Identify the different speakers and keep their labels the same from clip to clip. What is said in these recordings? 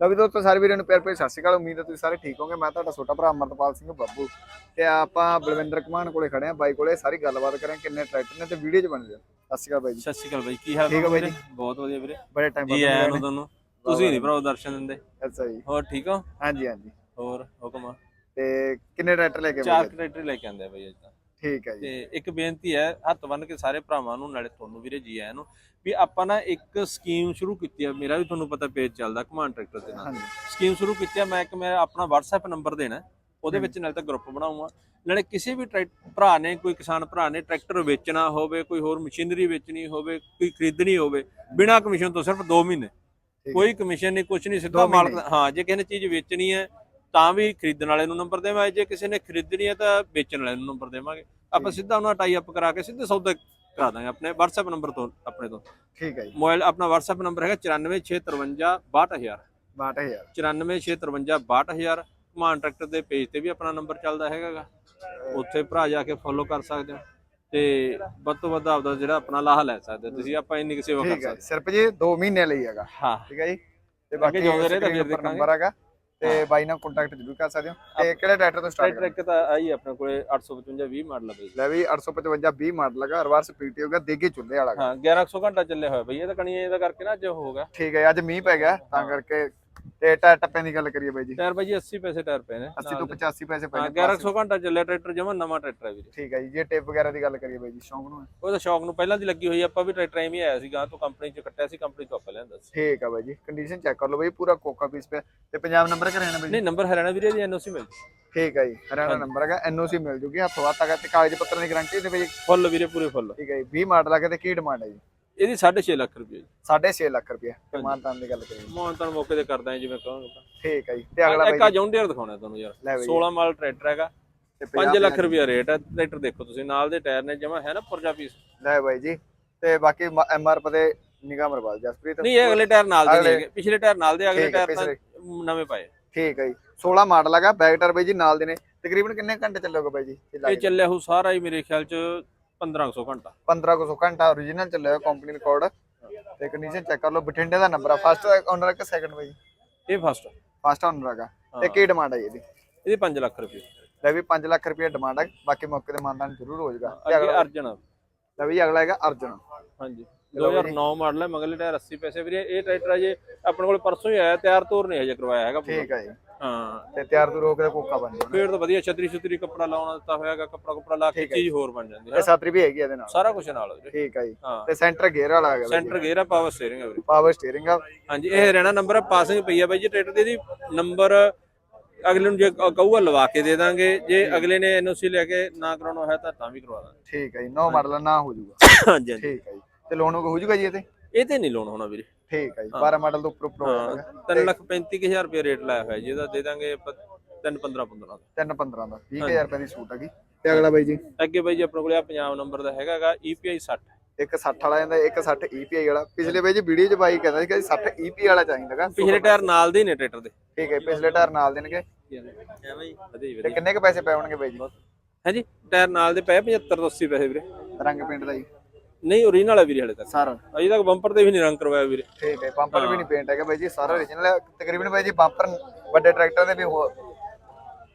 Speaker 1: ਲਓ ਵੀ ਦੋਸਤੋ ਸਾਰੇ ਵੀਰਾਂ ਨੂੰ ਪਿਆਰ ਭਰੀ ਸਤਿ ਸ਼੍ਰੀ ਅਕਾਲ। ਉਮੀਦ ਹੈ ਤੁਸੀਂ ਸਾਰੇ ਠੀਕ ਹੋਵੋਗੇ। ਮੈਂ ਤੁਹਾਡਾ ਛੋਟਾ ਭਰਾ ਅਮਰਤਪਾਲ ਸਿੰਘ ਬੱਬੂ ਤੇ ਆਪਾਂ ਬਲਵਿੰਦਰ ਕੁਮਾਨ ਕੋਲੇ ਖੜੇ ਆ ਬਾਈ ਕੋਲੇ ਸਾਰੀ ਗੱਲਬਾਤ ਕਰਾਂ ਕਿੰਨੇ ਟਰੈਕਟਰ ਨੇ ਤੇ ਵੀਡੀਓ ਚ ਬਣ ਜਾਓ ਸਤਿ ਸ਼੍ਰੀ ਅਕਾਲ ਬਾਈ ਜੀ।
Speaker 2: ਸਤਿ ਸ਼੍ਰੀ ਅਕਾਲ ਬਾਈ ਕੀ ਹਾਲ
Speaker 1: ਠੀਕ ਆ ਬਾਈ? ਜੀ।
Speaker 2: ਬਹੁਤ ਵਧੀਆ ਵੀਰੇ।
Speaker 1: ਬੜੇ ਟਾਈਮ
Speaker 2: ਜੀ ਆਇਆਂ ਨੂੰ ਤੁਹਾਨੂੰ? ਤੁਸੀਂ ਨਹੀਂ ਭਰਾ ਦਰਸ਼ਨ ਦਿੰਦੇ?
Speaker 1: ਅੱਛਾ ਜੀ।
Speaker 2: ਹੋਰ ਠੀਕ ਹੋ?
Speaker 1: ਹਾਂਜੀ ਹਾਂਜੀ।
Speaker 2: ਹੋਰ ਹੁਕਮ?
Speaker 1: ਤੇ ਕਿੰਨੇ ਟਰੈਕਟਰ ਲੈ ਕੇ ਆਏ
Speaker 2: ਚਾਰ? ਟਰੈਕਟਰ ਲੈ ਕੇ ਆਂਦੇ ਆ ਬਾਈ ਅੱਜ ਤਾਂ।
Speaker 1: ਠੀਕ ਹੈ ਜੀ।
Speaker 2: ਤੇ ਇੱਕ ਬੇਨਤੀ ਹੈ ਹੱਥ ਬੰਨ ਕੇ ਸਾਰੇ ਭਰਾਵਾਂ ਨੂੰ ਨਾਲੇ ਤੁਹਾਨੂੰ ਵੀਰੇ ਜੀ ਆਇਆਂ ਨੂੰ ਵੀ ਆਪਾਂ ਨਾ ਇੱਕ ਸਕੀਮ ਸ਼ੁਰੂ ਕੀਤੀ ਆ ਮੇਰਾ ਵੀ ਤੁਹਾਨੂੰ ਪਤਾ ਪੇਜ ਚੱਲਦਾ ਕਮਾਂਡ ਟਰੈਕਟਰ ਦੇ ਨਾਲ। ਸਕੀਮ ਸ਼ੁਰੂ ਕੀਤੀ ਆ ਮੈਂ ਇੱਕ ਮੈਂ ਆਪਣਾ WhatsApp ਨੰਬਰ ਦੇਣਾ ਉਹਦੇ ਵਿੱਚ ਨਾਲੇ ਤਾਂ ਗਰੁੱਪ ਬਣਾਉਂਗਾ। ਨਾਲੇ ਕਿਸੇ ਵੀ ਭਰਾ ਨੇ ਕੋਈ ਕਿਸਾਨ ਭਰਾ ਨੇ ਟਰੈਕਟਰ ਵੇਚਣਾ ਹੋਵੇ ਕੋਈ ਹੋਰ ਮਸ਼ੀਨਰੀ ਵੇਚਣੀ ਹੋਵੇ ਕੋਈ ਖਰੀਦਣੀ ਹੋਵੇ ਬਿਨਾਂ ਕਮਿਸ਼ਨ ਤੋਂ ਸਿਰਫ 2 ਮਹੀਨੇ।
Speaker 1: ਹੈ।
Speaker 2: ਕੋਈ ਕਮਿਸ਼ਨ ਨਹੀਂ ਕੁਝ ਨਹੀਂ ਸਿੱਧਾ ਮਾਲਕ ਹਾਂ ਜੇ ਕਿਸੇ ਨੇ ਚੀਜ਼ ਵੇਚਣੀ ਹੈ ਤਾਂ ਵੀ ਖਰੀਦਣ ਵਾਲੇ ਨੂੰ ਨੰਬਰ ਦੇਵਾਂਗੇ ਜੇ ਕਿਸੇ ਨੇ ਖਰੀਦਣੀ ਹੈ ਤਾਂ ਵੇਚਣ ਵਾਲੇ ਨੂੰ ਨੰਬਰ ਦੇਵਾਂਗੇ। ਆਪਾਂ। ਸਿੱਧਾ ਉਹਨਾਂ ਟਾਈ ਅਪ ਕਰਾ ਕੇ ਸਿੱਧੇ ਸੌਦਾ ਕਰਾ ਦਾਂਗੇ ਆਪਣੇ WhatsApp ਨੰਬਰ ਤੋਂ ਆਪਣੇ ਤੋਂ।
Speaker 1: ਠੀਕ ਹੈ ਜੀ।
Speaker 2: ਮੋਬਾਈਲ ਆਪਣਾ WhatsApp ਨੰਬਰ ਹੈਗਾ 94653 62000
Speaker 1: 62000
Speaker 2: 94653 62000 ਕਮਾਨ ਟਰੈਕਟਰ ਦੇ ਪੇਜ ਤੇ ਵੀ ਆਪਣਾ ਨੰਬਰ ਚੱਲਦਾ ਹੈਗਾਗਾ। ਉੱਥੇ ਭਰਾ ਜਾ ਕੇ ਫੋਲੋ ਕਰ ਸਕਦੇ ਹੋ। ਤੇ ਵੱਧ ਤੋਂ ਵੱਧ ਆਪਦਾ ਜਿਹੜਾ ਆਪਣਾ ਲਾਹਾ ਲੈ ਸਕਦੇ ਤੁਸੀਂ ਆਪਾਂ ਇੰਨੀ ਕਿਸੇ ਵਕਤ
Speaker 1: ਠੀਕ ਹੈ। ਸਿਰਫ ਜੀ 2 ਮਹੀਨੇ ਲਈ ਹੈਗਾ।
Speaker 2: ਹਾਂ।
Speaker 1: ਠੀਕ ਹੈ ਜੀ। ਤੇ ਬਾਕੀ
Speaker 2: ਜਿਉਂਦੇ ਰਹੇ ਤਾਂ ਫਿਰ।
Speaker 1: ਨੰਬਰ ਹੈਗਾ। ਤੇ ਬਾਈ ਨਾਲ ਕੰਟੈਕਟ ਜ਼ਰੂਰ ਕਰ ਸਕਦੇ ਹੋ। ਤੇ ਕਿਹੜੇ ਟਰੈਕਟਰ ਤੋਂ ਸਟਾਰਟ
Speaker 2: ਇੱਕ ਤਾਂ ਆਈ ਆਪਣੇ ਕੋਲੇ 855 20 ਮਾਡਲ ਹੈ ਬਈ।
Speaker 1: ਲੈ ਵੀ 855 20 ਮਾਡਲ ਹੈਗਾ ਰਿਵਰਸ ਪੀਟੀ ਹੋਗਾ ਦੇਗੀ ਚੁੱਲੇ ਵਾਲਾ।
Speaker 2: ਹਾਂ 1100 ਘੰਟਾ ਚੱਲਿਆ ਹੋਇਆ ਬਈ ਇਹ ਤਾਂ ਕਣੀ ਇਹਦਾ ਕਰਕੇ ਨਾ ਅੱਜ ਹੋ ਗਿਆ।
Speaker 1: ਠੀਕ ਹੈ ਅੱਜ ਮੀਂਹ ਪੈ ਗਿਆ ਤਾਂ ਕਰਕੇ ਤੇ ਟਾਇਰ ਟੱਪਿਆਂ ਦੀ ਗੱਲ ਕਰੀਏ ਬਾਈ ਜੀ।
Speaker 2: ਟਾਇਰ ਬਾਈ ਜੀ 80 ਪੈਸੇ ਟਾਇਰ ਪਏ ਨੇ।
Speaker 1: 80 ਤੋਂ 85 ਪੈਸੇ ਪੈ
Speaker 2: ਹਾਂ
Speaker 1: ਨੇ
Speaker 2: 1100 ਘੰਟਾ ਚੱਲਿਆ ਟਰੈਕਟਰ ਜਮਾ ਨਵਾਂ ਟਰੈਕਟਰ ਹੈ ਵੀਰੇ।
Speaker 1: ਠੀਕ ਹੈ ਜੀ ਜੇ ਟੇਪ ਵਗੈਰਾ ਦੀ ਗੱਲ ਕਰੀਏ ਬਾਈ ਜੀ ਸ਼ੌਂਕ ਨੂੰ।
Speaker 2: ਉਹ ਤਾਂ ਸ਼ੌਕ ਨੂੰ ਪਹਿਲਾਂ ਦੀ ਲੱਗੀ ਹੋਈ ਆਪਾਂ ਵੀ ਟਰੈਕਟਰ ਐਵੇਂ ਆਇਆ ਸੀਗਾ ਤੋਂ ਕੰਪਨੀ ਚ ਕੱਟਿਆ ਸੀ ਕੰਪਨੀ ਤੋਂ ਆਪਾਂ ਲਿਆਂਦਾ ਸੀ।
Speaker 1: ਠੀਕ ਹੈ ਬਾਈ ਜੀ ਕੰਡੀਸ਼ਨ ਚੈੱਕ ਕਰ ਲਓ ਬਾਈ ਪੂਰਾ ਕੋਕਾ ਪੀਸ ਪਿਆ। ਤੇ ਪੰਜਾਬ ਨੰਬਰ ਕਰਿਆ ਨਾ ਬਾਈ ਜੀ?
Speaker 2: ਨਹੀਂ ਨੰਬਰ ਹਰਿਆਣਾ ਵੀਰੇ ਦੀ ਐਨਓਸੀ ਮਿਲ
Speaker 1: ਠੀਕ ਹੈ ਜੀ ਹਰਿਆਣਾ ਨੰਬਰ ਹੈਗਾ ਐਨਓਸੀ ਮਿਲ ਜੂਗੀ ਹੱਥੋਂ ਹੱਥ ਤੇ ਕਾਗਜ਼ ਪੱਤਰ ਦੀ ਗਾਰੰਟੀ ਦੇ ਬਾਈ
Speaker 2: ਫੁੱਲ ਵੀਰੇ ਪੂਰੇ ਫੁੱਲ।
Speaker 1: ਠੀਕ ਹੈ ਜੀ 20 ਮਾਡਲ ਹੈਗਾ ਤੇ ਕੀ ਡਿਮਾਂਡ ਹੈ ਜੀ?
Speaker 2: ਇਹਦੀ 6.5 ਲੱਖ ਰੁਪਏ ਜੀ।
Speaker 1: 6.5 ਲੱਖ ਰੁਪਏ ਤੇ ਮਾਨਤਾਨ ਦੀ ਗੱਲ ਕਰੀਏ।
Speaker 2: ਮੋਹਨ ਤਾਂ ਮੌਕੇ ਤੇ ਕਰਦਾ ਜਿਵੇਂ ਕਹਾਂਗਾ
Speaker 1: ਠੀਕ ਹੈ ਜੀ ਤੇ ਅਗਲਾ
Speaker 2: ਇੱਕ ਆ ਜੌਂਡੀਅਰ ਦਿਖਾਉਣਾ ਤੁਹਾਨੂੰ ਯਾਰ।
Speaker 1: ਲੈ ਬਾਈ
Speaker 2: 16 ਮਾਡਲ ਟਰੈਕਟਰ ਹੈਗਾ।
Speaker 1: ਤੇ
Speaker 2: 5 ਲੱਖ ਰੁਪਏ ਰੇਟ ਹੈ ਟਰੈਕਟਰ ਦੇਖੋ ਤੁਸੀਂ ਨਾਲ ਦੇ ਟਾਇਰ ਨੇ ਜਮਾ ਹੈ ਨਾ ਪੁਰਜਾ ਪੀਸ
Speaker 1: ਲੈ ਬਾਈ ਜੀ ਤੇ ਬਾਕੀ ਐਮਆਰ ਪਤੇ ਨਿਗਾਹ ਮਰਵਾਲ ਜਸਪ੍ਰੀਤ।
Speaker 2: ਨਹੀਂ ਇਹ ਅਗਲੇ ਟਾਇਰ ਨਾਲ ਦੇ ਹੈਗੇ। ਪਿਛਲੇ ਟਾਇਰ ਨਾਲ ਦੇ ਅਗਲੇ ਟਾਇਰ ਤਾਂ ਨਵੇਂ ਪਾਏ।
Speaker 1: ਠੀਕ ਹੈ ਜੀ 16 ਮਾਡਲ ਹੈਗਾ ਬੈਕ ਟਾਇਰ ਬਾਈ ਜੀ ਨਾਲ ਦੇ ਨੇ। ਤਕਰੀਬਨ ਕਿੰਨੇ ਘੰਟੇ ਚੱਲੋਗੇ ਬਾਈ ਜੀ? ਇਹ
Speaker 2: ਚੱਲਿਆ ਹੋ ਸਾਰਾ ਹੀ ਮੇਰੇ ਖਿਆਲ ਚ 1500 ਘੰਟਾ।
Speaker 1: 1500 ਘੰਟਾ origignal ਚੱਲਿਆ ਕੰਪਨੀ ਰਿਕਾਰਡ ਤੇ ਕੰਡੀਸ਼ਨ ਚੈੱਕ ਕਰ ਲਓ ਬਠਿੰਡੇ ਦਾ ਨੰਬਰ ਆ। ਫਸਟ ਓਨਰ ਕਿ ਸੈਕੰਡ ਬਾਈ?
Speaker 2: ਇਹ ਫਸਟ
Speaker 1: ਫਸਟ ਓਨਰ ਹੈਗਾ। ਤੇ। ਕੀ ਡਿਮਾਂਡ ਹੈ ਜੀ ਇਹਦੀ?
Speaker 2: ਇਹਦੇ 5 ਲੱਖ ਰੁਪਏ।
Speaker 1: ਲੈ ਵੀ 5 ਲੱਖ ਰੁਪਏ ਡਿਮਾਂਡ ਹੈ ਬਾਕੀ ਮੌਕੇ ਤੇ ਮਾਨਦਾਨ ਜ਼ਰੂਰ ਹੋ ਜਾਏਗਾ ਤੇ
Speaker 2: ਅੱਗੇ
Speaker 1: ਅਗਲਾ
Speaker 2: ਅਰਜਨ
Speaker 1: ਲੈ ਵੀ ਅਗਲਾ ਹੈਗਾ ਅਰਜਨ।
Speaker 2: ਹਾਂਜੀ।
Speaker 1: ਚਲੋ ਵੀਰੇ।
Speaker 2: 2009 ਮਾਡਲ ਹੈ ਮਗਲੇ ਟਾਇਰ 80 ਪੈਸੇ। ਵੀਰੇ ਇਹ ਟਰੈਕਟਰ ਅਜੇ ਆਪਣੇ ਕੋਲ ਪਰਸੋਂ ਹੀ ਆਇਆ ਤਿਆਰ ਤੋਰ ਨਹੀਂ ਹਜੇ ਕਰਵਾਇਆ ਹੈਗਾ ਪੂਰਾ।
Speaker 1: ਠੀਕ ਹੈ ਜੀ।
Speaker 2: ਹਾਂ।
Speaker 1: ਤੇ ਤਿਆਰ ਤੋਂ ਰੋਕ ਦੇ ਕੋਕਾ ਬਣ ਜਾਣਾ।
Speaker 2: ਫੇਰ ਤਾਂ ਵਧੀਆ ਛਤਰੀ ਛਤਰੀ ਕੱਪੜਾ ਲਾਉਣਾ ਦਿੱਤਾ ਹੋਇਆਗਾ ਕੱਪੜਾ ਕੁਪੜਾ ਲਾ ਕੇ
Speaker 1: ਹੈ।
Speaker 2: ਚੀਜ਼ ਹੋਰ ਬਣ ਜਾਂਦੀ ਹੈ।
Speaker 1: ਇਹ ਸਾਤਰੀ ਵੀ ਹੈਗੀ ਇਹਦੇ ਨਾਲ।
Speaker 2: ਸਾਰਾ ਕੁਝ ਨਾਲ ਵੀਰੇ।
Speaker 1: ਠੀਕ ਹੈ ਜੀ।
Speaker 2: ਹਾਂ।
Speaker 1: ਤੇ ਸੈਂਟਰ ਗੇਅਰ ਵਾਲਾ ਹੈਗਾ
Speaker 2: ਸੈਂਟਰ ਗੇਅਰ ਆ ਪਾਵਰ ਸਟੀਅਰਿੰਗ ਹੈ ਵੀਰੇ।
Speaker 1: ਪਾਵਰ ਸਟੀਅਰਿੰਗ ਆ।
Speaker 2: ਹਾਂਜੀ ਇਹ ਹਰਿਆਣਾ ਨੰਬਰ ਹੈ ਪਾਸਿੰਗ ਪਈ ਆ ਬਾਈ ਜੀ ਟਰੈਕਟਰ ਦੀ ਇਹਦੀ ਨੰਬਰ ਅਗਲੇ ਨੂੰ ਜੇ ਕ- ਕਹੂਗਾ ਲਵਾ ਕੇ ਦੇ ਦਾਂਗੇ। ਜੇ ਅਗਲੇ ਨੇ ਐਨਓਸੀ ਲੈ ਕੇ ਨਾ ਕਰਾਉਣਾ ਹੈ ਤਾਂ ਤਾਂ ਵੀ ਕਰਵਾ ਦਾਂਗੇ।
Speaker 1: ਠੀਕ ਹੈ ਜੀ ਨੋ ਮਾਡਲ ਨਾ ਹੋ ਜਾਊਗਾ।
Speaker 2: ਹਾਂਜੀ ਹਾਂਜੀ।
Speaker 1: ਠੀਕ ਹੈ ਜੀ। ਤੇ ਲੋਨ ਹੋ ਜਾਊਗਾ ਜੀ ਇਹ ਤੇ?
Speaker 2: ਇਹ ਤੇ ਨਹੀਂ ਲੋਨ ਹੋਣਾ ਵੀਰੇ।
Speaker 1: ਠੀਕ ਹੈ ਜੀ 12 ਮਾਡਲ ਤੋਂ ਉੱਪਰ ਉੱਪਰ ਹੋ
Speaker 2: ਹਾਂ
Speaker 1: ਜਾਏਗਾ
Speaker 2: 3 ਲੱਖ 35000 ਰੁਪਏ ਰੇਟ ਲਾਇਆ ਹੋਇਆ ਜੀ ਇਹਦਾ ਦੇ ਦਾਂਗੇ 3 15 15 ਦਾ।
Speaker 1: 3 15 ਦਾ 20000 ਰੁਪਏ ਦੀ ਸੂਟ ਹੈਗੀ ਤੇ ਅਗਲਾ ਬਾਈ ਜੀ?
Speaker 2: ਅੱਗੇ ਬਾਈ ਜੀ ਆਪਣੇ ਕੋਲੇ ਆ ਪੰਜਾਬ ਨੰਬਰ ਦਾ ਹੈਗਾਗਾ EPI 60
Speaker 1: ਇੱਕ 60 ਵਾਲਾ ਜਾਂਦਾ ਇੱਕ 60 EPI ਵਾਲਾ। ਪਿਛਲੇ ਬਾਈ ਜੀ ਵੀਡੀਓ 'ਚ ਬਾਈ ਕਹਿੰਦਾ ਸੀ ਕਿ 60 EPI ਵਾਲਾ ਚਾਹੀਦਾਗਾ
Speaker 2: ਪਿਛਲੇ ਟਾਇਰ ਨਾਲ ਦੇ ਨੇ ਟਰੈਕਟਰ ਦੇ।
Speaker 1: ਠੀਕ ਹੈ ਪਿਛਲੇ ਟਾਇਰ ਨਾਲ ਦੇਣਗੇ ਤੇ ਕਿੰਨੇ ਕ ਪੈਸੇ ਪੈ ਹੋਣਗੇ ਬਾਈ ਜੀ?
Speaker 2: ਹਾਂਜੀ ਟਾਇਰ ਨਾਲ ਦੇ ਪਏ 75 ਤੋਂ 80 ਪੈਸੇ ਵੀਰੇ।
Speaker 1: ਰੰਗ ਪੇਂਟ ਦਾ ਜੀ।
Speaker 2: ਨਹੀਂ ਓਰੀਜਨਲ ਹੈ ਵੀਰੇ ਹਲੇ ਤੱਕ।
Speaker 1: ਸਾਰਾ।
Speaker 2: ਅਜੇ ਤੱਕ ਬੰਪਰ ਤੇ ਵੀ ਨਹੀਂ ਰੰਗ ਕਰਵਾਇਆ ਵੀਰੇ।
Speaker 1: ਠੀਕ ਹੈ ਬੰਪਰ ਵੀ ਨਹੀਂ ਪੇਂਟ ਹੈਗਾ ਬਾਈ ਜੀ ਸਾਰਾ origignal ਹੈ। ਤਕਰੀਬਨ ਬਾਈ ਜੀ ਬੰਪਰ ਵੱਡੇ ਟਰੈਕਟਰ ਦੇ ਵੀ ਹੋ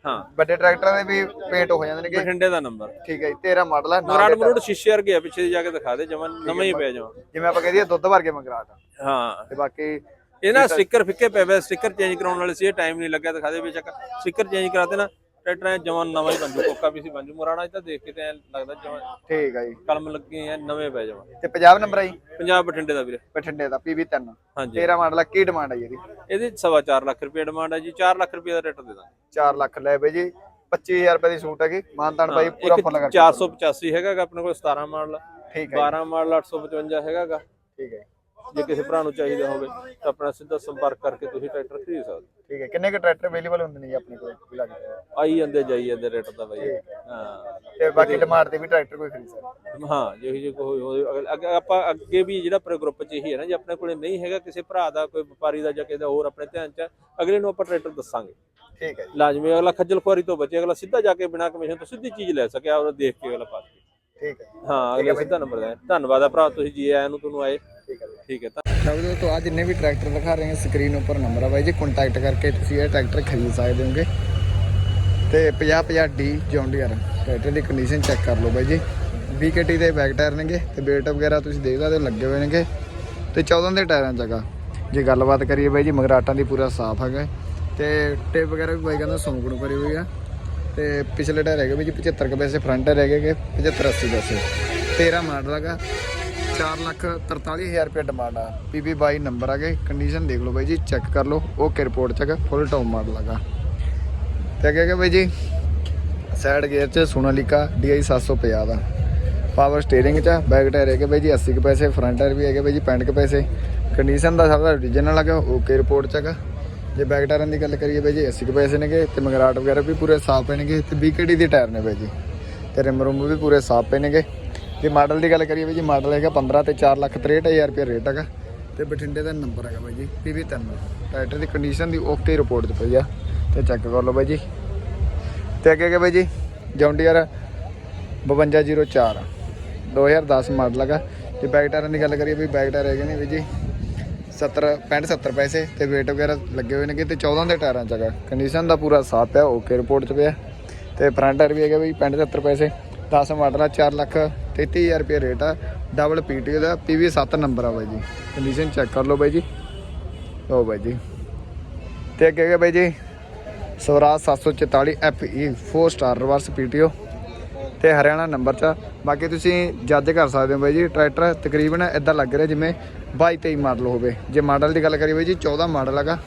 Speaker 2: ਹਾਂ।
Speaker 1: ਵੱਡੇ ਟਰੈਕਟਰਾਂ ਦੇ ਵੀ ਪੇਂਟ ਹੋ ਜਾਂਦੇ ਨੇਗੇ
Speaker 2: ਬਠਿੰਡੇ ਦਾ ਨੰਬਰ
Speaker 1: ਠੀਕ ਹੈ ਜੀ 13 ਮਾਡਲ ਹੈ ਨਾਲ
Speaker 2: ਮਰਾੜ ਸ਼ੀਸ਼ੇ ਵਰਗੇ ਆ ਪਿੱਛੇ ਜਾ ਕੇ ਦਿਖਾ ਦੇ ਜਮਨ ਨਵਾਂ ਹੀ ਪਿਆ ਜਮਾ।
Speaker 1: ਜਿਵੇਂ ਆਪਾਂ ਕਹਦੇ ਦੁੱਧ ਵਰਗੇ ਮੰਗਰਾਟ
Speaker 2: ਹਾਂ।
Speaker 1: ਤੇ ਬਾਕੀ
Speaker 2: ਇਹ ਨਾ ਸਟicker ਫਿੱਕੇ ਪਏ ਵੇ ਸਟicker ਚੇਂਜ ਕਰਾਉਣ ਵਾਲੇ ਸੀ ਇਹ ਟਾਈਮ ਨਹੀਂ ਲੱਗਿਆ ਦਿਖਾ ਦੇ ਬੇਸ਼ੱਕ। ਸਟicker ਚੇਂਜ ਕਰਾਤੇ ਨਾ ਟਰੈਕਟਰ ਜਮਨ ਨਵਾਂ ਹੀ ਬਣ ਜੂ ਕੋਕਾ ਵੀ ਸੀ ਬਣ ਜੂ। ਮੁਰਾਣਾ ਇਹ ਤਾਂ ਦੇਖ ਕੇ ਤੇ ਐਂ ਲੱਗਦਾ ਜਮਨ
Speaker 1: ਠੀਕ ਹੈ ਜੀ।
Speaker 2: ਕਲਮ ਲੱਗੇ ਆ ਨਵੇਂ ਪੈ ਜਮਨ
Speaker 1: ਤੇ ਪੰਜਾਬ ਨੰਬਰ ਆ ਜੀ?
Speaker 2: ਪੰਜਾਬ ਬਠਿੰਡੇ ਦਾ ਵੀਰੇ।
Speaker 1: ਬਠਿੰਡੇ ਦਾ PV3
Speaker 2: ਹਾਂਜੀ।
Speaker 1: 13 ਮਾਡਲ ਆ ਕੀ ਡਿਮਾਂਡ ਹੈ ਜੀ ਇਹਦੀ?
Speaker 2: ਇਹਦੀ ਸਵਾ ਚਾਰ ਲੱਖ ਰੁਪਏ ਡਿਮਾਂਡ ਹੈ ਜੀ 4 ਲੱਖ ਰੁਪਏ ਦਾ ਰੇਟ ਦੇ ਦਾਂਗੇ।
Speaker 1: 4 ਲੱਖ ਲੈ ਬਈ ਜੀ 25000 ਰੁਪਏ ਦੀ ਸੂਟ ਹੈਗੀ ਮਾਨਤਾਨ ਬਾਈ ਪੂਰਾ ਫੁੱਲ ਕਰਕੇ
Speaker 2: 485 ਹੈਗਾਗਾ ਆਪਣੇ ਕੋਲ 17 ਮਾਡਲ
Speaker 1: ਠੀਕ ਹੈ
Speaker 2: 12 ਮਾਡਲ 855 ਹੈਗਾਗਾ।
Speaker 1: ਠੀਕ ਹੈ
Speaker 2: ਜੇ ਕਿਸੇ ਭਰਾ ਨੂੰ ਚਾਹੀਦਾ ਹੋਵੇ ਤਾਂ ਆਪਣਾ ਸਿੱਧਾ ਸੰਪਰਕ ਕਰਕੇ ਤੁਸੀਂ ਟਰੈਕਟਰ ਖਰੀਦ ਸਕਦੇ ਹੋ।
Speaker 1: ਠੀਕ ਹੈ ਕਿੰਨੇ ਕੁ ਟਰੈਕਟਰ ਅਵੇਲੇਬਲ ਹੁੰਦੇ ਨੇ ਜੀ ਆਪਣੇ ਕੋਲ? ਫਿਲਹਾਲ?
Speaker 2: ਆਈ ਜਾਂਦੇ ਜਾਈ ਜਾਂਦੇ ਰੇਟ ਦਾ ਬਾਈ। ਹਾਂ।
Speaker 1: ਤੇ ਬਾਕੀ ਡਿਮਾਂਡ ਤੇ ਵੀ ਟਰੈਕਟਰ ਕੋਈ ਖਰੀਦ ਸਕਦਾ?
Speaker 2: ਹਾਂ ਜਿਹੋ ਜਿਹੇ ਕੋਈ ਹੋਵੇ ਅਗਲ- ਅੱਗੇ ਆਪਾਂ ਅੱਗੇ ਵੀ ਜਿਹੜਾ ਆਪਣੇ ਗਰੁੱਪ 'ਚ ਇਹੀ ਹੈ ਨਾ ਜੇ ਆਪਣੇ ਕੋਲੇ ਨਹੀਂ ਹੈਗਾ ਕਿਸੇ ਭਰਾ ਦਾ ਕੋਈ ਵਪਾਰੀ ਦਾ ਜਾਂ ਕਿਸੇ ਦਾ ਹੋਰ ਆਪਣੇ ਧਿਆਨ 'ਚ ਹੈ, ਅਗਲੇ ਨੂੰ ਆਪਾਂ ਟਰੈਕਟਰ ਦੱਸਾਂਗੇ।
Speaker 1: ਠੀਕ ਹੈ ਜੀ।
Speaker 2: ਲਾਜ਼ਮੀ ਅਗਲਾ ਖੱਜਲ ਖੁਆਰੀ ਤੋਂ ਬਚੇ ਅਗਲਾ ਸਿੱਧਾ ਜਾ ਕੇ ਬਿਨਾਂ ਕਮਿਸ਼ਨ ਤੋਂ ਸਿੱਧੀ ਚੀਜ਼ ਲੈ ਸਕਿਆ ਉਹ ਦੇਖ ਕੇ ਅਗਲਾ ਪਾ ਸਕੇ
Speaker 1: ਠੀਕ ਹੈ।
Speaker 2: ਹਾਂ ਅਗਲੇ ਸਿੱਧਾ ਨੰਬਰ ਦਾ ਧੰਨਵਾਦ ਆ ਭਰਾ ਤੁਸੀਂ ਜੀ ਆਇਆਂ ਨੂੰ ਤੁਹਾਨੂੰ ਆਏ।
Speaker 1: ਠੀਕ ਹੈ
Speaker 2: ਠੀਕ ਹੈ
Speaker 1: ਸਭ ਤੋਂ ਆ ਜਿੰਨੇ ਵੀ ਟਰੈਕਟਰ ਦਿਖਾ ਰਹੇ ਹਾਂ ਸਕਰੀਨ ਉੱਪਰ ਨੰਬਰ ਆ ਬਾਈ ਜੀ ਕੰਟੈਕਟ ਕਰਕੇ ਤੁਸੀਂ ਇਹ ਟਰੈਕਟਰ ਖਰੀਦ ਸਕਦੇ ਹੋਗੇ। ਤੇ 50 50 ਡੀ ਜੌਨ ਡੀਅਰ ਟਰੈਕਟਰ ਦੀ ਕੰਡੀਸ਼ਨ ਚੈੱਕ ਕਰ ਲਓ ਬਾਈ ਜੀ। BKT ਦੇ ਬੈਕ ਟਾਇਰ ਨੇਗੇ ਤੇ ਬੇਲਟ ਵਗੈਰਾ ਤੁਸੀਂ ਦੇਖ ਸਕਦੇ ਹੋ ਲੱਗੇ ਹੋਏ ਨੇਗੇ। ਤੇ 14 ਦੇ ਟਾਇਰਾਂ ਜਗ੍ਹਾ ਜੇ ਗੱਲਬਾਤ ਕਰੀਏ ਬਾਈ ਜੀ ਮਗਰਾਟਾਂ ਦੀ ਪੂਰਾ ਸਾਫ਼ ਹੈਗਾ। ਤੇ ਟੇਪ ਵਗੈਰਾ ਵੀ ਬਾਈ ਕਹਿੰਦਾ ਸੌਂਕ ਨੂੰ ਕਰੀ ਹੋਈ ਆ। ਤੇ ਪਿਛਲੇ ਟਾਇਰ ਹੈਗੇ ਬਾਈ ਜੀ 75 ਕੁ ਪੈਸੇ ਫਰੰਟ ਟਾਇਰ ਹੈਗੇ 75 80 ਪੈਸੇ। 13 ਮਾਡਲ ਹੈਗਾ 4 ਲੱਖ 43000 ਰੁਪਏ ਡਿਮਾਂਡ ਆ। ਪੀਪੀ 22 ਨੰਬਰ ਆਗੇ ਕੰਡੀਸ਼ਨ ਦੇਖ ਲਓ ਬਾਈ ਜੀ ਚੈੱਕ ਕਰ ਲਓ okay report check full top model ਹੈਗਾ। ਤੇ ਅੱਗੇ ਹੈਗਾ ਬਾਈ ਜੀ ਸਾਈਡ ਗੇਅਰ 'ਚ ਸੋਨਾਲੀਕਾ DI 750 ਦਾ। ਪਾਵਰ ਸਟੀਅਰਿੰਗ 'ਚ ਆ, ਬੈਕ ਟਾਇਰ ਹੈਗੇ ਬਾਈ ਜੀ 80 ਕੁ ਪੈਸੇ ਫਰੰਟ ਟਾਇਰ ਵੀ ਹੈਗੇ ਬਾਈ ਜੀ 65 ਕੁ ਪੈਸੇ। ਕੰਡੀਸ਼ਨ ਦਾ ਸਭ ਦਾ ਓਰੀਜਨਲ ਹੈਗਾ ਓਕੇ ਰਿਪੋਰਟ 'ਚ ਹੈਗਾ। ਜੇ ਬੈਕ ਟਾਇਰਾਂ ਦੀ ਗੱਲ ਕਰੀਏ ਬਾਈ ਜੀ 80 ਕੁ ਪੈਸੇ ਨੇਗੇ ਤੇ ਮਗਰਾਟ ਵਗੈਰਾ ਵੀ ਪੂਰੇ ਸਾਫ਼ ਪਏ ਨੇਗੇ ਤੇ BKT ਦੇ ਟਾਇਰ ਨੇ ਬਾਈ ਜੀ। ਤੇ ਰਿਮ ਰੁਮ ਵੀ ਪੂਰੇ ਸਾਫ਼ ਪਏ ਨੇਗੇ। ਜੇ ਮਾਡਲ ਦੀ ਗੱਲ ਕਰੀਏ ਬਾਈ ਜੀ ਮਾਡਲ ਹੈਗਾ 15 ਤੇ 4 ਲੱਖ 63000 ਰੁਪਏ ਰੇਟ ਹੈਗਾ। ਤੇ ਬਠਿੰਡੇ ਦਾ ਨੰਬਰ ਹੈਗਾ ਬਾਈ ਜੀ PV 3 ਟਰੈਕਟਰ ਦੀ ਕੰਡੀਸ਼ਨ ਦੀ ਓਕੇ ਰਿਪੋਰਟ 'ਚ ਪਈ ਆ। ਤੇ ਚੈੱਕ ਕਰ ਲਓ ਬਾਈ ਜੀ। ਤੇ ਅੱਗੇ ਅੱਗੇ ਬਾਈ ਜੀ ਜੌਂਡੀਅਰ 5204 2010 ਮਾਡਲ ਹੈਗਾ। ਜੇ ਬੈਕ ਟਾਇਰਾਂ ਦੀ ਗੱਲ ਕਰੀਏ ਵੀ ਬੈਕ ਟਾਇਰ ਹੈਗੇ ਨੇ ਵੀ ਜੀ 70 65 70 ਪੈਸੇ ਤੇ weight ਵਗੈਰਾ ਲੱਗੇ ਹੋਏ ਨੇਗੇ ਤੇ 14 ਦੇ ਟਾਇਰਾਂ ਚ ਹੈਗਾ। ਕੰਡੀਸ਼ਨ ਦਾ ਪੂਰਾ ਸਾਫ਼ ਪਿਆ ਓਕੇ ਰਿਪੋਰਟ ਚ ਪਿਆ। ਤੇ ਫਰੰਟ ਟਾਇਰ ਵੀ ਹੈਗਾ ਵੀ 65 70 ਪੈਸੇ। 10 ਮਾਡਲ ਆ 4 ਲੱਖ 33000 ਰੁਪਏ ਰੇਟ ਆ। ਡਬਲ ਪੀਟੀ ਦਾ ਪੀਵੀ 7 ਨੰਬਰ ਆ ਬਾਈ ਜੀ। ਕੰਡੀਸ਼ਨ ਚੈੱਕ ਕਰ ਲਓ ਬਾਈ ਜੀ। ਲਓ ਬਾਈ ਜੀ। ਤੇ ਅੱਗੇ ਹੈਗਾ ਬਾਈ ਜੀ, Swaraj 744 FE 4 star reverse PTO ਤੇ ਹਰਿਆਣਾ ਨੰਬਰ ਚ ਆ। ਬਾਕੀ ਤੁਸੀਂ ਜੱਜ ਕਰ ਸਕਦੇ ਹੋ ਬਾਈ ਜੀ, ਟਰੈਕਟਰ ਤਕਰੀਬਨ ਇਦਾਂ ਲੱਗ ਰਿਹਾ ਜਿਵੇਂ 22 23 ਮਾਡਲ ਹੋਵੇ। ਜੇ ਮਾਡਲ ਦੀ ਗੱਲ ਕਰੀਏ ਬਾਈ ਜੀ 14 ਮਾਡਲ ਹੈਗਾ।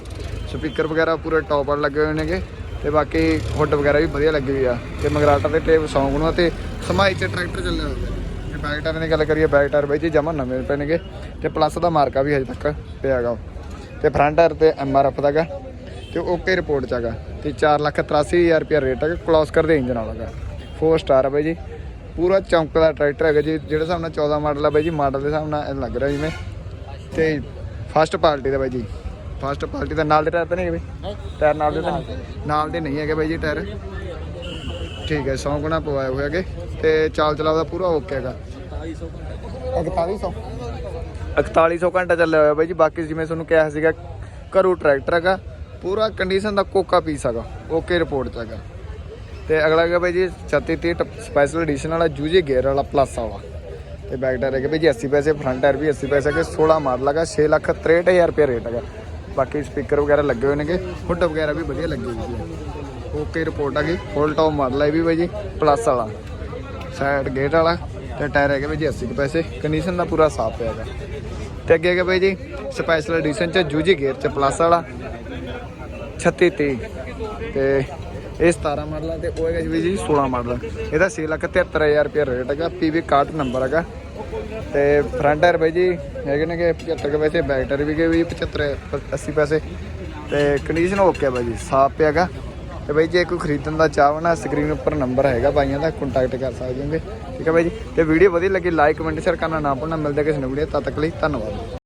Speaker 1: ਸਪੀਕਰ ਵਗੈਰਾ ਪੂਰੇ ਟੌਪ ਵਾਲੇ ਲੱਗੇ ਹੋਏ ਨੇਗੇ ਤੇ ਬਾਕੀ ਹੁੱਡ ਵਗੈਰਾ ਵੀ ਵਧੀਆ ਲੱਗੀ ਹੋਈ ਆ। ਤੇ ਮਗਰਾਟਾ ਤੇ ਟੇਪ ਸੌਂਗ ਨੂੰ ਆ ਤੇ ਸਮਾਈ ਚ ਟਰੈਕਟਰ ਚੱਲਿਆ ਹੋਇਆ। ਜੇ ਬੈਕ ਟਾਇਰ ਦੀ ਗੱਲ ਕਰੀਏ ਬੈਕ ਟਾਇਰ ਬਾਈ ਜੀ ਜਮਾ ਨਵੇਂ ਪਏ ਨੇਗੇ ਤੇ ਪਲੱਸ ਦਾ ਮਾਰਕਾ ਵੀ ਹਜੇ ਤੱਕ ਪਿਆ ਹੈਗਾ। ਤੇ ਫਰੰਟ ਟਾਇਰ ਤੇ ਐਮਆਰਐਫ ਦਾ ਹੈਗਾ। ਤੇ ਓਕੇ ਰਿਪੋਰਟ ਚ ਹੈਗਾ। ਤੇ 483000 ਰੁਪਏ ਰੇਟ ਹੈਗਾ। ਕਲੋਸ ਕਰਦੇ ਇੰਜਨ ਵਾਲਾ ਹੈਗਾ। 4 ਸਟਾਰ ਹੈ ਬਾਈ ਜੀ। ਪੂਰਾ ਚੌਂਕਦਾ ਟਰੈਕਟਰ ਹੈਗਾ ਜੀ। ਜਿਹੜੇ ਹਿਸਾਬ ਨਾਲ 14 ਮਾਡਲ ਆ ਬਾਈ ਜੀ ਮਾਡਲ ਦੇ ਹਿਸਾਬ ਨਾਲ ਇਹ ਲੱਗ ਰਿਹਾ ਜਿਵੇਂ। ਤੇ ਫਸਟ ਪਾਰਟੀ ਦਾ ਬਾਈ ਜੀ। ਫਸਟ ਪਾਰਟੀ ਦਾ ਨਾਲ ਦੇ ਟਾਇਰ ਤਾਂ ਨਹੀਂ ਹੈਗੇ ਬਾਈ? ਟਾਇਰ ਨਾਲ ਦੇ ਤਾਂ ਨਾਲ ਦੇ। ਨਹੀਂ ਹੈਗੇ ਬਾਈ ਜੀ ਟਾਇਰ ਠੀਕ ਹੈ 100 ਗੁਣਾ ਪਵਾਏ ਹੋਏ ਹੈਗੇ। ਤੇ ਚਾਲ ਚਲਾਉ ਦਾ ਪੂਰਾ ਓਕੇ ਹੈਗਾ। 4100 4100 ਘੰਟਾ ਚੱਲਿਆ ਹੋਇਆ ਬਾਈ ਜੀ। ਬਾਕੀ ਜਿਵੇਂ ਤੁਹਾਨੂੰ ਕਿਹਾ ਸੀਗਾ ਘਰੂ ਟਰੈਕਟਰ ਹੈਗਾ। ਪੂਰਾ ਕੰਡੀਸ਼ਨ ਦਾ ਕੋਕਾ ਪੀਸ ਹੈਗਾ। ਓਕੇ ਰਿਪੋਰਟ ਚ ਹੈਗਾ। ਤੇ ਅਗਲਾ ਹੈਗਾ ਬਾਈ ਜੀ 3630 ਸਪੈਸ਼ਲ ਐਡੀਸ਼ਨ ਵਾਲਾ ਜੂਜੇ ਗੇਅਰ ਵਾਲਾ ਪਲੱਸ ਵਾਲਾ ਤੇ ਬੈਕ ਟਾਇਰ ਹੈਗੇ ਬਾਈ ਜੀ 80 ਪੈਸੇ ਫਰੰਟ ਟਾਇਰ ਵੀ 80 ਪੈਸੇ ਕੇ 16 ਮਾਡਲ ਹੈਗਾ 6 ਲੱਖ 63000 ਰੁਪਏ ਰੇਟ ਹੈਗਾ। ਬਾਕੀ ਸਪੀਕਰ ਵਗੈਰਾ ਲੱਗੇ ਹੋਏ ਨੇਗੇ ਹੁੱਡ ਵਗੈਰਾ ਵੀ ਵਧੀਆ ਲੱਗੀ ਹੋਈ ਹੈ ਓਕੇ ਰਿਪੋਰਟ ਹੈਗੀ ਫੁੱਲ ਟੌਪ ਮਾਡਲ ਹੈ ਇਹ ਵੀ ਬਾਈ ਜੀ ਪਲੱਸ ਵਾਲਾ। ਸਾਈਡ ਗੇਟ ਵਾਲਾ, ਤੇ ਟਾਇਰ ਹੈਗੇ ਬਾਈ ਜੀ 80 ਕੁ ਪੈਸੇ ਕੰਡੀਸ਼ਨ ਦਾ ਪੂਰਾ ਸਾਫ਼ ਪਿਆ ਹੈਗਾ। ਤੇ ਅੱਗੇ ਹੈਗਾ ਬਾਈ ਜੀ ਸਪੈਸ਼ਲ ਐਡੀਸ਼ਨ ਚ ਜੂਜੀ ਗੇਅਰ ਚ ਪਲੱਸ ਵਾਲਾ 36 30 ਤੇ ਇਹ 17 ਮਾਡਲ ਆ ਤੇ ਉਹ ਹੈਗਾ ਜੀ ਜੀ 16 ਮਾਡਲ ਇਹਦਾ 6 ਲੱਖ 73000 ਰੁਪਏ ਰੇਟ ਹੈਗਾ ਪੀਵੀ 61 ਨੰਬਰ ਹੈਗਾ। ਤੇ ਫਰੰਟ ਟਾਇਰ ਬਾਈ ਜੀ, ਹੈਗੇ ਨੇ ਕਿ 75 ਪੈਸੇ ਬੈਕ ਟਾਇਰ ਵੀ ਗਏ ਵੀ 75 80 ਪੈਸੇ। ਤੇ ਕੰਡੀਸ਼ਨ ਓਕੇ ਬਾਈ ਜੀ, ਸਾਫ਼ ਪਿਆ ਹੈਗਾ। ਤੇ ਬਾਈ ਜੇ ਕੋਈ ਖਰੀਦਣ ਦਾ ਚਾਹੋ ਨਾ ਸਕਰੀਨ ਉੱਪਰ ਨੰਬਰ ਹੈਗਾ ਬਾਈਆਂ ਦਾ ਕੰਟੈਕਟ ਕਰ ਸਕਦੇ ਹੋਗੇ। ਠੀਕ ਹੈ ਬਾਈ ਜੀ, ਤੇ ਵੀਡੀਓ ਵਧੀਆ ਲੱਗੀ ਲਾਈਕ ਕਮੈਂਟ ਸ਼ੇਅਰ ਕਰਨਾ ਨਾ ਭੁੱਲਣਾ, ਮਿਲਦੇ ਕਿਸੇ ਨਵੀਂ ਵੀਡੀਓ ਤਦ ਤੱਕ ਲਈ ਧੰਨਵਾਦ।